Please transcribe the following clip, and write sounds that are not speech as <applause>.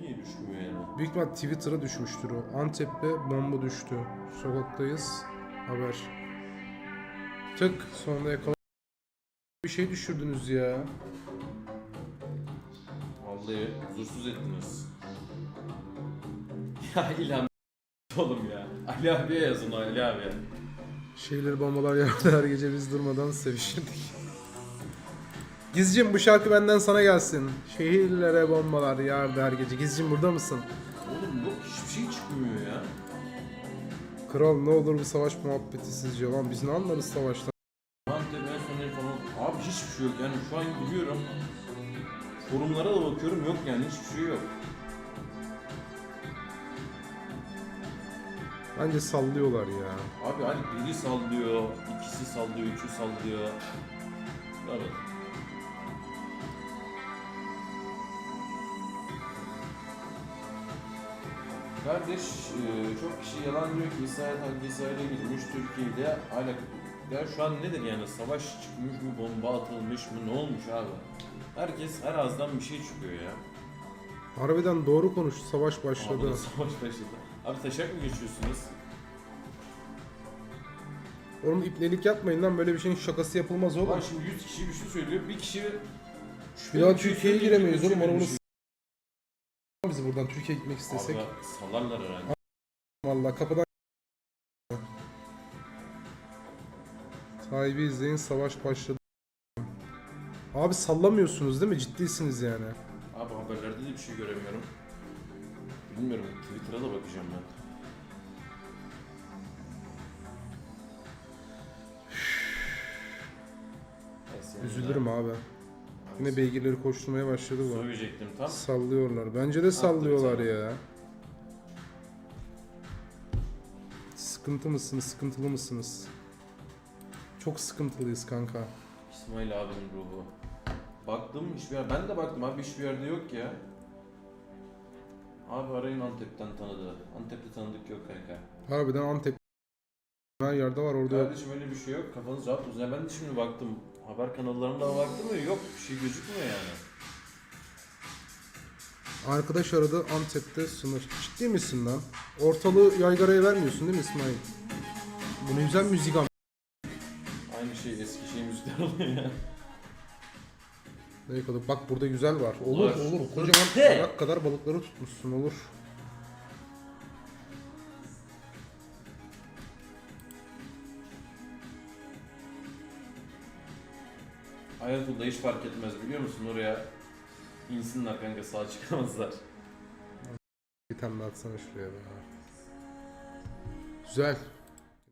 Niye düşmüyor yani? Büyük ihtimal Twitter'a düşmüştür o. Antep'te bomba düştü. Sokaktayız. Haber. Tık. Sonunda yakala... Bir şey düşürdünüz ya. Vallahi huzursuz ettiniz. <laughs> Ya İlhan oğlum ya. Ali abiye yazın Ali abiye. Şeyleri bombalar yağdı her gece biz durmadan sevişirdik. <laughs> Gizcim bu şarkı benden sana gelsin. Şehirlere bombalar yağdı her gece. Gizcim burada mısın? Oğlum yok hiçbir şey çıkmıyor ya. Kral ne olur bu savaş muhabbeti sizce lan biz ne anlarız savaştan? Antep en son falan. Abi hiçbir şey yok yani şu an gidiyorum. Forumlara da bakıyorum yok yani hiçbir şey yok. Bence sallıyorlar ya. Abi hani biri sallıyor, ikisi sallıyor, üçü sallıyor. Evet. Kardeş, e, çok kişi yalan diyor ki İsrail tankı İsrail'e girmiş, Türkiye'de hala... Ya şu an nedir yani savaş çıkmış mı, bomba atılmış mı, ne olmuş abi? Herkes her ağızdan bir şey çıkıyor ya. Harbiden doğru konuş. Savaş Abi başladı. <laughs> savaş başladı. Abi taşak mı geçiyorsunuz? Oğlum ipnelik yapmayın lan böyle bir şeyin şakası yapılmaz oğlum. Ulan şimdi 100 kişi bir şey söylüyor, bir kişi... Şey Türkiye'ye giremeyiz oğlum. Onu bunu bizi buradan Türkiye'ye gitmek istesek. Abi salarlar herhalde. Vallahi kapıdan Tayyip'i izleyin savaş başladı. Abi sallamıyorsunuz değil mi? Ciddisiniz yani. Abi haberlerde de bir şey göremiyorum. Bilmiyorum Twitter'a da bakacağım ben. Üzülürüm abi. Yine beygirleri koşturmaya başladı bu. Söyleyecektim tam. Sallıyorlar. Bence de sallıyorlar ya. Sıkıntı mısınız? Sıkıntılı mısınız? Çok sıkıntılıyız kanka. İsmail abinin ruhu. Baktım hiçbir yer, ben de baktım abi hiçbir yerde yok ya. Abi arayın Antep'ten tanıdığı. Antep'te tanıdık yok kanka. Harbiden Antep her yerde var orada. Kardeşim öyle bir şey yok. Kafanız rahat olsun. Ya ben de şimdi baktım. Haber kanallarına baktım da yok. Bir şey gözükmüyor yani. Arkadaş aradı Antep'te sınır. Ciddi misin lan? Ortalığı yaygaraya vermiyorsun değil mi İsmail? Bu ne güzel müzik ama. Aynı şey eski şey müzikler oluyor ya. Ne kadar bak burada güzel var. Olur Var. olur. Kocaman bak kadar balıkları tutmuşsun olur. Hayatımda hiç fark etmez biliyor musun oraya insinler kanka sağ çıkamazlar. Bir tane atsana şuraya be. Güzel.